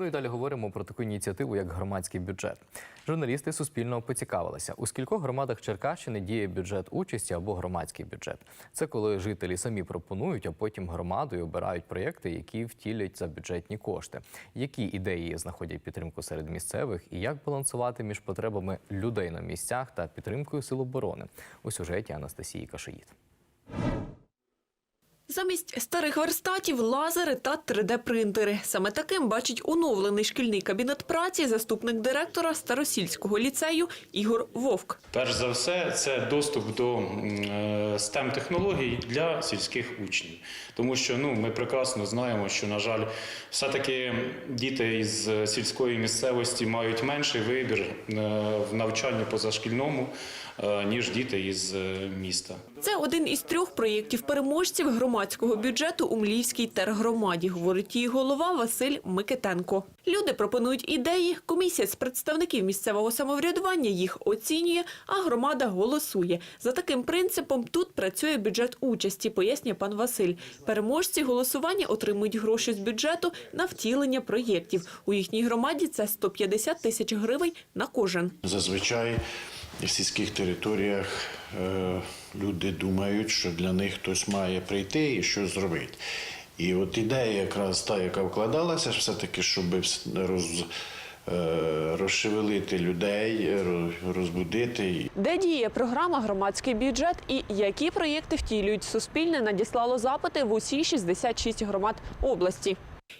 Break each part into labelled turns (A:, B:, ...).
A: Ну і далі говоримо про таку ініціативу, як громадський бюджет. Журналісти Суспільного поцікавилися, у скількох громадах Черкащини діє бюджет участі або громадський бюджет. Це коли жителі самі пропонують, а потім громадою обирають проєкти, які втілять за бюджетні кошти. Які ідеї знаходять підтримку серед місцевих і як балансувати між потребами людей на місцях та підтримкою сил оборони у сюжеті Анастасії Кашиїт.
B: Замість старих верстатів лазери та 3D-принтери. Саме таким бачить оновлений шкільний кабінет праці заступник директора Старосільського ліцею Ігор Вовк.
C: Перш за все, це доступ до stem технологій для сільських учнів, тому що ну ми прекрасно знаємо, що на жаль, все-таки діти із сільської місцевості мають менший вибір е, в навчанні позашкільному е, ніж діти із е, міста.
B: Це один із трьох проєктів переможців громадського бюджету у Мліївській тергромаді, говорить її голова Василь Микитенко. Люди пропонують ідеї, комісія з представників місцевого самоврядування їх оцінює, а громада голосує. За таким принципом тут працює бюджет участі, пояснює пан Василь. Переможці голосування отримують гроші з бюджету на втілення проєктів. У їхній громаді це 150 тисяч гривень на кожен.
D: Зазвичай сільських територіях е, люди думають, що для них хтось має прийти і щось зробити. І от ідея якраз та, яка вкладалася, все-таки, щоб роз, е, розшевелити людей, розбудити
B: Де діє програма Громадський бюджет і які проєкти втілюють Суспільне надіслало запити в усі 66 громад області.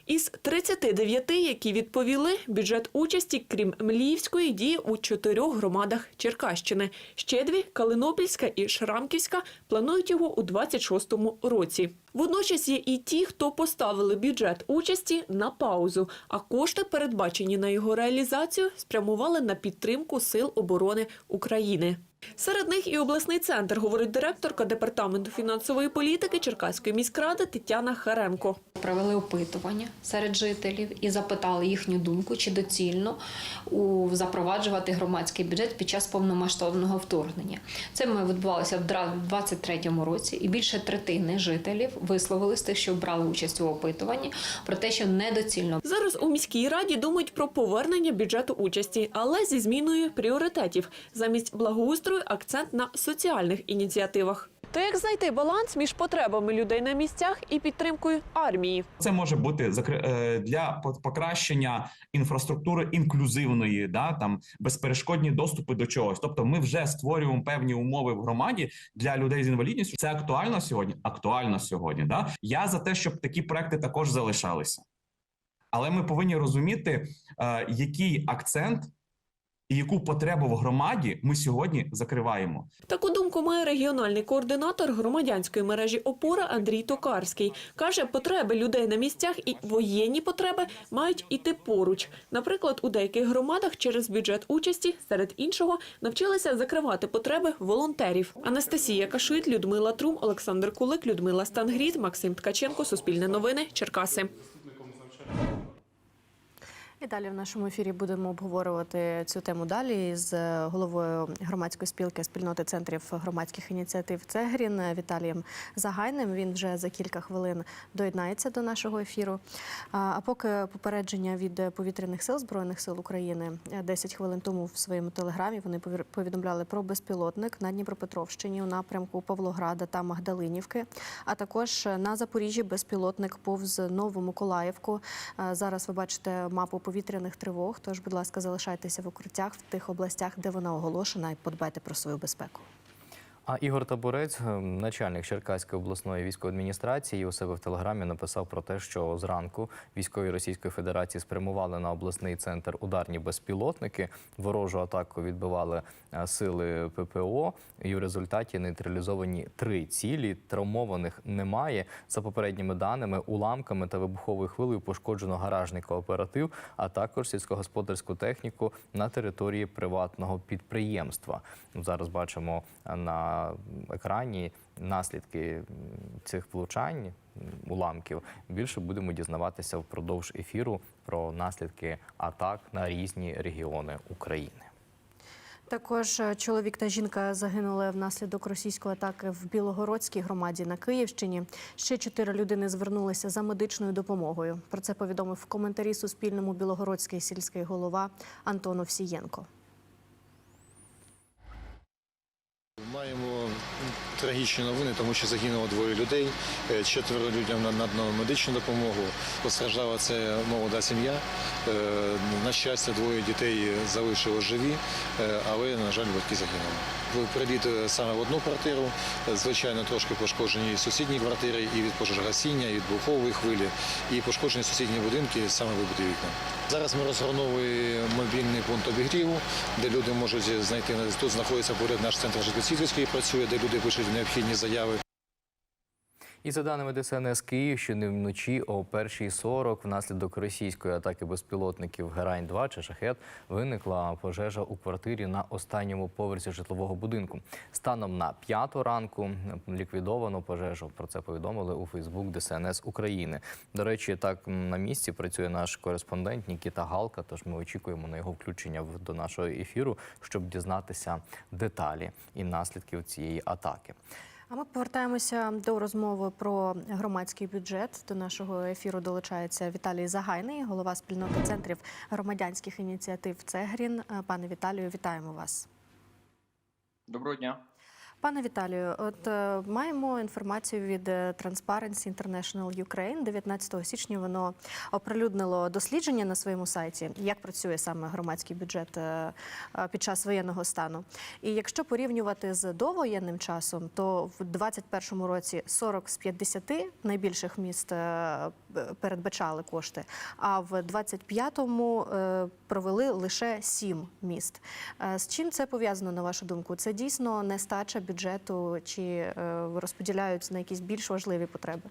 B: Із 39, які відповіли, бюджет участі, крім Мліївської, діє у чотирьох громадах Черкащини. Ще дві Калинопільська і Шрамківська планують його у 26-му році. Водночас є і ті, хто поставили бюджет участі на паузу, а кошти, передбачені на його реалізацію, спрямували на підтримку сил оборони України. Серед них і обласний центр, говорить директорка департаменту фінансової політики Черкаської міськради Тетяна Харенко.
E: Провели опитування серед жителів і запитали їхню думку, чи доцільно запроваджувати громадський бюджет під час повномасштабного вторгнення. Це ми відбувалося в 2023 році, і більше третини жителів висловили з тих, що брали участь у опитуванні, про те, що недоцільно
B: Зараз у міській раді думають про повернення бюджету участі, але зі зміною пріоритетів. Замість благоустрою акцент на соціальних ініціативах. То як знайти баланс між потребами людей на місцях і підтримкою армії?
F: Це може бути закри- е, для покращення інфраструктури інклюзивної, да там безперешкодні доступи до чогось. Тобто, ми вже створюємо певні умови в громаді для людей з інвалідністю. Це актуально сьогодні? Актуально сьогодні. Да? Я за те, щоб такі проекти також залишалися. Але ми повинні розуміти, е, який акцент і яку потребу в громаді ми сьогодні закриваємо.
B: Таку думку має регіональний координатор громадянської мережі Опора Андрій Токарський. Каже, потреби людей на місцях і воєнні потреби мають іти поруч. Наприклад, у деяких громадах через бюджет участі, серед іншого, навчилися закривати потреби волонтерів. Анастасія Кашит, Людмила Трум, Олександр Кулик, Людмила Стангріт, Максим Ткаченко, Суспільне новини, Черкаси.
G: І далі в нашому ефірі будемо обговорювати цю тему далі з головою громадської спілки спільноти центрів громадських ініціатив Цегрін Віталієм Загайним. Він вже за кілька хвилин доєднається до нашого ефіру. А поки попередження від повітряних сил збройних сил України 10 хвилин тому в своєму телеграмі вони повідомляли про безпілотник на Дніпропетровщині у напрямку Павлограда та Магдалинівки. А також на Запоріжжі безпілотник повз Новомиколаївку. Зараз ви бачите мапу повітряних тривог. Тож, будь ласка, залишайтеся в укриттях в тих областях, де вона оголошена, і подбайте про свою безпеку.
A: А Ігор Табурець, е, начальник Черкаської обласної військової адміністрації, у себе в телеграмі написав про те, що зранку військові Російської Федерації спрямували на обласний центр ударні безпілотники. Ворожу атаку відбивали е, сили ППО, і в результаті нейтралізовані три цілі. Травмованих немає. За попередніми даними, уламками та вибуховою хвилею пошкоджено гаражний кооператив, а також сільськогосподарську техніку на території приватного підприємства. Зараз бачимо е, екрані наслідки цих влучань уламків. Більше будемо дізнаватися впродовж ефіру про наслідки атак на різні регіони України.
G: Також е, чоловік та жінка загинули внаслідок російської атаки в Білогородській громаді на Київщині. Ще чотири людини звернулися за медичною допомогою. Про це повідомив в коментарі Суспільному Білогородський сільський голова Антон Овсієнко.
H: Маємо трагічні новини, тому що загинуло двоє людей. Е, Четверо людям на- надано медичну допомогу. Постраждала це молода сім'я. Е, На щастя, двоє дітей залишили живі, е, але, на жаль, батьки загинули. Приліт е, саме в одну квартиру. Е, Звичайно, трошки пошкоджені сусідні квартири, і від пожежогасіння, і від бухової хвилі, і пошкоджені сусідні будинки, саме вибиті вікна. Зараз ми розгорнули мобільний пункт обігріву, де люди можуть знайти тут знаходиться поряд наш центр житлоцівський працює, де люди пишуть необхідні заяви.
A: І за даними ДСНС Київщини, вночі о 1.40 внаслідок російської атаки безпілотників Герань-2 чи Шахет виникла пожежа у квартирі на останньому поверсі житлового будинку. Станом на п'яту ранку ліквідовано пожежу. Про це повідомили у Фейсбук ДСНС України. До речі, так на місці працює наш кореспондент Нікіта Галка. Тож ми очікуємо на його включення до нашого ефіру, щоб дізнатися деталі і наслідків цієї атаки.
G: А ми повертаємося до розмови про громадський бюджет. До нашого ефіру долучається Віталій Загайний, голова спільноти центрів громадянських ініціатив Цегрін. Пане Віталію, вітаємо вас.
I: Доброго дня.
G: Пане Віталію, от е, маємо інформацію від е, Transparency International Ukraine. 19 січня воно оприлюднило дослідження на своєму сайті, як працює саме громадський бюджет е, під час воєнного стану. І якщо порівнювати з довоєнним часом, то в 2021 році 40 з 50 найбільших міст передбачали кошти, а в 25-му е, провели лише 7 міст. З чим це пов'язано, на вашу думку? Це дійсно нестача бюджету чи е, розподіляють на якісь більш важливі потреби?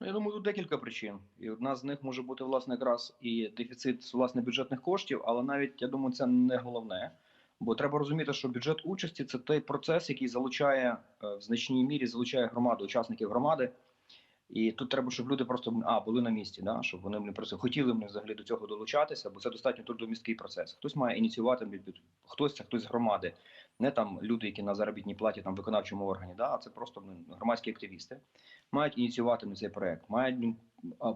I: Ну, я думаю, тут декілька причин. І одна з них може бути власне якраз і дефіцит власне бюджетних коштів, але навіть я думаю, це не головне. Бо треба розуміти, що бюджет участі це той процес, який залучає е, в значній мірі залучає громаду, учасників громади. І тут треба, щоб люди просто а були на місці, да щоб вони не просто хотіли вони взагалі до цього долучатися, бо це достатньо трудомісткий процес. Хтось має ініціювати хтось це хтось з громади, не там люди, які на заробітній платі там виконавчому органі, да, а це просто громадські активісти мають ініціювати цей проект, мають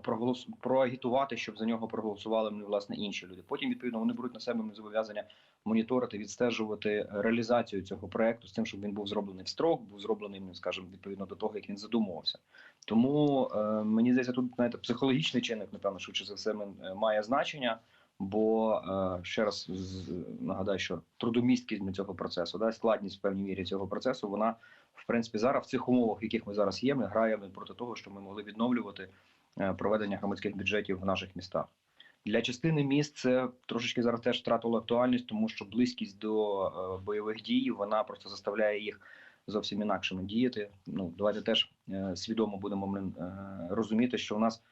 I: проголос проагітувати, щоб за нього проголосували ну, власне інші люди. Потім відповідно вони беруть на себе зобов'язання моніторити, відстежувати реалізацію цього проекту з тим, щоб він був зроблений в строк, був зроблений, ну, скажімо, відповідно до того, як він задумувався. Тому е, мені здається, тут знаєте, психологічний чинник, напевно, швидше за все е, має значення. Бо е, ще раз нагадаю, що трудомісткість цього процесу, да, складність в певній мірі цього процесу, вона в принципі зараз в цих умовах, в яких ми зараз є, ми граємо проти того, що ми могли відновлювати е, проведення громадських бюджетів в наших містах. Для частини міст це трошечки зараз теж втратило актуальність, тому що близькість до е, бойових дій вона просто заставляє їх зовсім інакшими діяти. Ну давайте теж свідомо будемо розуміти, що у нас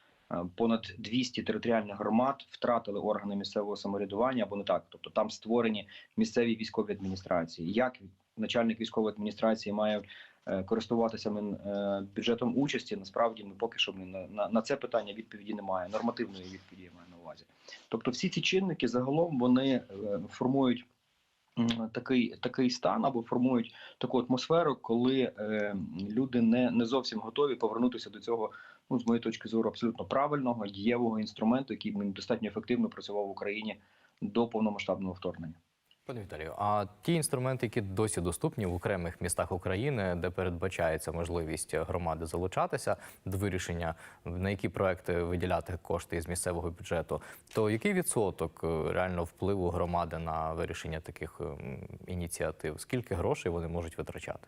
I: понад 200 територіальних громад втратили органи місцевого самоврядування або не так. Тобто там створені місцеві військові адміністрації. Як начальник військової адміністрації має е, користуватися е, бюджетом участі, насправді ми поки що ми на, на, на це питання відповіді немає. Нормативної відповіді я маю на увазі. Тобто, всі ці чинники загалом вони е, формують. Такий такий стан або формують таку атмосферу, коли е, люди не, не зовсім готові повернутися до цього, ну з моєї точки зору, абсолютно правильного дієвого інструменту, який достатньо ефективно працював в Україні до повномасштабного вторгнення.
A: Пане Віталію, а ті інструменти, які досі доступні в окремих містах України, де передбачається можливість громади залучатися до вирішення, на які проекти виділяти кошти із місцевого бюджету, то який відсоток е, реально впливу громади на вирішення таких ем, ініціатив? Скільки грошей вони можуть витрачати?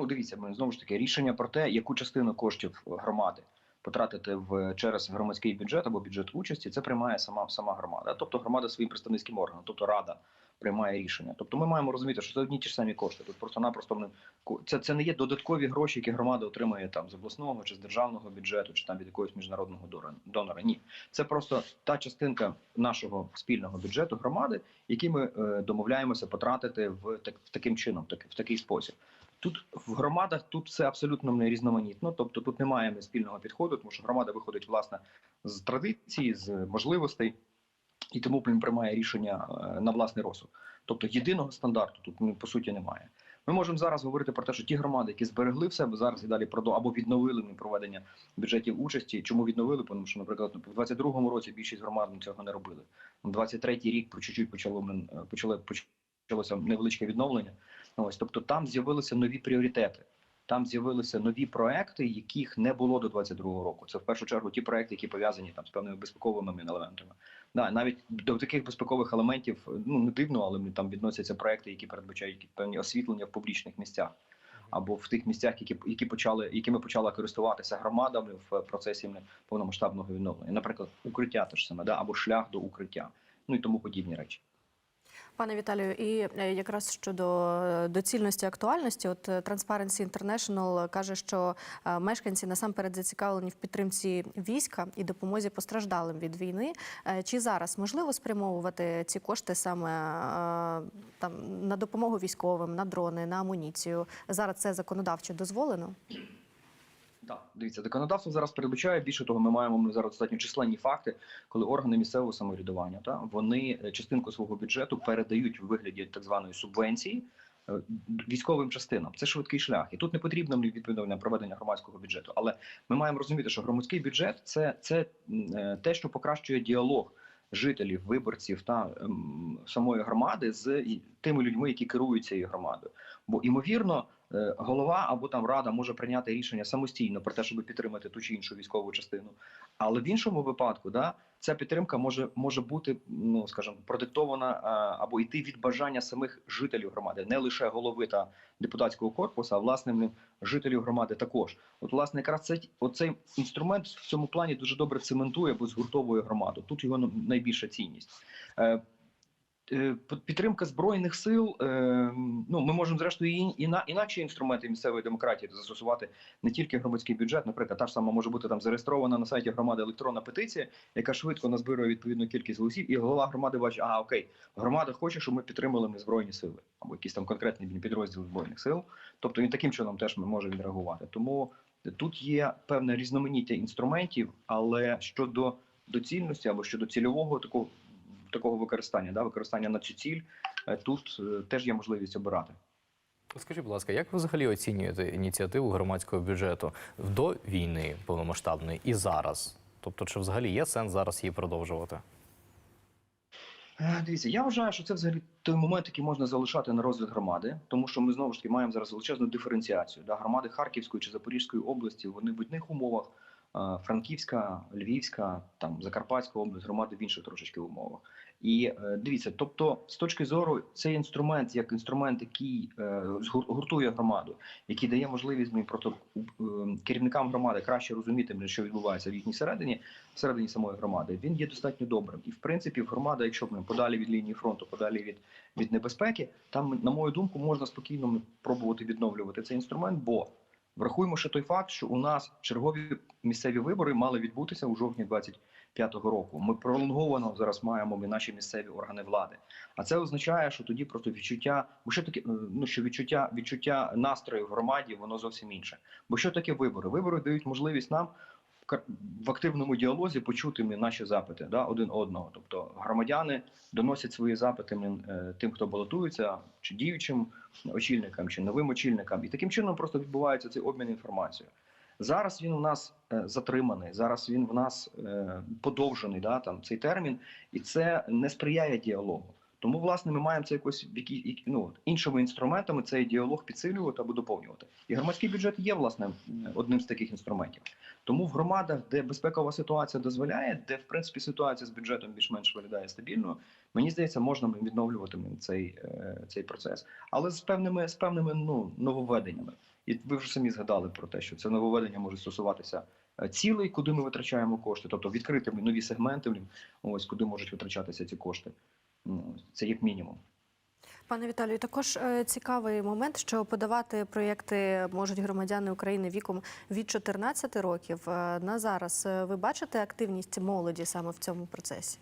I: Ну, дивіться, ми знову ж таки рішення про те, яку частину коштів громади потратити в через громадський бюджет або бюджет участі, це приймає сама сама громада. Тобто громада своїм представницьким органом, тобто рада приймає рішення. Тобто ми маємо розуміти, що це одні ті ж самі кошти. Тут просто-напросто вони це, це не є додаткові гроші, які громада отримує там з обласного чи з державного бюджету, чи там від якогось міжнародного донора. Ні, це просто та частинка нашого спільного бюджету громади, який ми е, домовляємося потратити в так в таким чином, так в такий спосіб. Тут в громадах тут все абсолютно не різноманітно, тобто тут немає спільного підходу, тому що громада виходить власне з традиції, з можливостей. і тому приймає рішення е, на власний розсуд. Тобто єдиного стандарту тут ну, по суті немає. Ми можемо зараз говорити про те, що ті громади, які зберегли в себе зараз і далі продо або відновили ну, проведення бюджетів участі. Чому відновили? Тому що, наприклад, в 22-му році більшість громад ну, цього не робили. 23-й рік по чуть-чуть почало е, почали почалося невеличке відновлення. Ось тобто там з'явилися нові пріоритети. Там з'явилися нові проекти, яких не було до 22-го року. Це в першу чергу ті проекти, які пов'язані там з певними безпековими елементами. Да, навіть до таких безпекових елементів ну не дивно, але там відносяться проекти, які передбачають певні освітлення в публічних місцях або в тих місцях, які які почали, якими почала користуватися громадами в процесі повномасштабного відновлення. Наприклад, укриття теж саме, да, або шлях до укриття, ну і тому подібні речі.
G: Пане Віталію, і е, якраз щодо е, доцільності актуальності, от е, Transparency International каже, що мешканці насамперед зацікавлені в підтримці війська і допомозі постраждалим від війни. Чи зараз можливо спрямовувати ці кошти саме там на допомогу військовим, на дрони, на амуніцію? Зараз це законодавчо дозволено?
I: Так, дивіться, законодавство зараз передбачає. Більше того, ми маємо ми зараз достатньо численні факти, коли органи місцевого самоврядування та вони е, частинку свого бюджету передають у вигляді так званої субвенції е, військовим частинам. Це швидкий шлях, і тут не потрібно відповідно проведення громадського бюджету. Але ми маємо розуміти, що громадський бюджет це, це е, те, що покращує діалог. Жителів, виборців та ем, самої громади з тими людьми, які керують цією громадою. Бо ймовірно, голова або там рада може прийняти рішення самостійно про те, щоб підтримати ту чи іншу військову частину. Але в іншому випадку, да, ця підтримка може може бути, ну скажімо, продиктована або йти від бажання самих жителів громади, не лише голови та депутатського корпусу, а власне жителів громади також. От, власне, якраз цей оцей інструмент в цьому плані дуже добре цементує або згуртовує громаду. Тут його найбільша цінність. Е, підтримка збройних сил. е, Ну ми можемо зрештою і іна інакші інструменти місцевої демократії застосувати не тільки громадський бюджет. Наприклад, та ж сама може бути там зареєстрована на сайті громади електронна петиція, яка швидко назбирує відповідну кількість голосів, і голова громади бачить, ага, окей, громада хоче, щоб ми підтримали ми збройні сили або якісь там конкретні підрозділи збройних сил. Тобто він таким чином теж ми може відреагувати. Тому тут є певне різноманіття інструментів, але щодо доцільності або щодо цільового такого такого використання, да, використання на цю ціль, е, тут е, теж є можливість обирати.
A: Скажіть, будь ласка, як ви взагалі оцінюєте ініціативу громадського бюджету до війни повномасштабної і зараз? Тобто, чи взагалі є сенс зараз її продовжувати?
I: Е, Дивіться, я вважаю, що це взагалі той момент, який можна залишати на розгляд громади, тому що ми знову ж таки маємо зараз величезну диференціацію. Да? Громади Харківської чи Запорізької області вони в одних умовах, Франківська, Львівська, там Закарпатська область, громади в інших трошечки умовах. І е, дивіться, тобто, з точки зору, цей інструмент як інструмент, який е, громаду, який дає можливість ну, просто е, керівникам громади краще розуміти, що відбувається в їхній середині, всередині самої громади, він є достатньо добрим. І в принципі, громада, якщо блін, подалі від лінії фронту, подалі від, від небезпеки, там, на мою думку, можна спокійно пробувати відновлювати цей інструмент, бо врахуємо ще той факт, що у нас чергові місцеві вибори мали відбутися у жовтні 25-го року. Ми пролонговано зараз маємо ми наші місцеві органи влади. А це означає, що тоді просто відчуття, бо що таке, ну що відчуття, відчуття настрою в громаді, воно зовсім інше. Бо що таке вибори? Вибори дають можливість нам в активному діалозі почути ми наші запити да, один одного. Тобто громадяни доносять свої запити е, тим, хто балотується, чи діючим очільникам, чи новим очільникам, і таким чином просто відбувається цей обмін інформацією. Зараз він у нас е, затриманий, зараз він в нас е, подовжений, да, там цей термін, і це не сприяє діалогу. Тому, власне, ми маємо це якось які, ну, іншими інструментами цей діалог підсилювати або доповнювати. І громадський бюджет є власне одним з таких інструментів. Тому в громадах, де безпекова ситуація дозволяє, де в принципі ситуація з бюджетом більш-менш виглядає стабільною, мені здається, можна відновлювати цей, е, цей процес, але з певними з певними ну нововведеннями. І ви вже самі згадали про те, що це нововведення може стосуватися е, цілей, куди ми витрачаємо кошти, тобто відкрити нові сегменти, ось куди можуть витрачатися ці кошти. Ну, це як мінімум.
G: Пане Віталію, також е, цікавий момент, що подавати проєкти можуть громадяни України віком від 14 років. Е, На зараз е, ви бачите активність молоді саме в цьому процесі?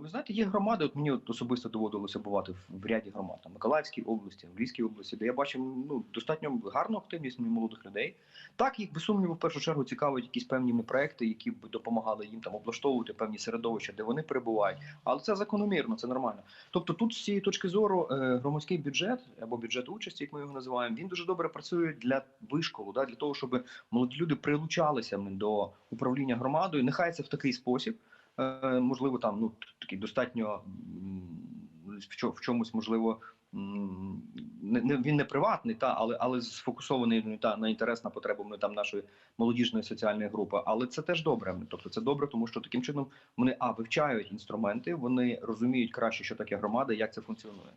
I: Ви знаєте, є громади. От мені от особисто доводилося бувати в, ряді громад там Миколаївській області, в Львівській області, де я бачив ну достатньо гарну активність молодих людей. Так їх без сумніву в першу чергу цікавить якісь певні проекти, які б допомагали їм там облаштовувати певні середовища, де вони перебувають. Але це закономірно, це нормально. Тобто, тут з цієї точки зору е, громадський бюджет або бюджет участі, як ми його називаємо, він дуже добре працює для вишколу, да, для того, щоб молоді люди прилучалися до управління громадою. Нехай це в такий спосіб. Е, можливо, там ну такий достатньо в чомусь можливо. Не, він не приватний, та але але сфокусований ну, та на інтерес на потребу ми там нашої молодіжної соціальної групи. Але це теж добре. Тобто це добре, тому що таким чином вони а вивчають інструменти, вони розуміють краще, що таке громада, як це функціонує.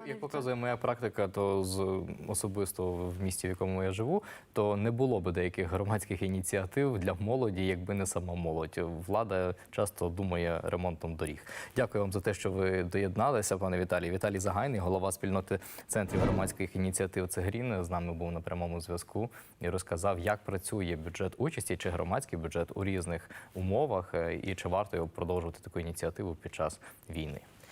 A: Ну, як показує моя практика, то з особисто в місті, в якому я живу, то не було би деяких громадських ініціатив для молоді, якби не сама молодь. Влада часто думає ремонтом доріг. Дякую вам за те, що ви доєдналися, пане Віталій. Віталій Загайний, голова спільноти центрів громадських ініціатив Цегрін, з нами був на прямому зв'язку і розказав, як працює бюджет участі чи громадський бюджет у різних умовах, е, і чи варто його продовжувати таку ініціативу під час війни.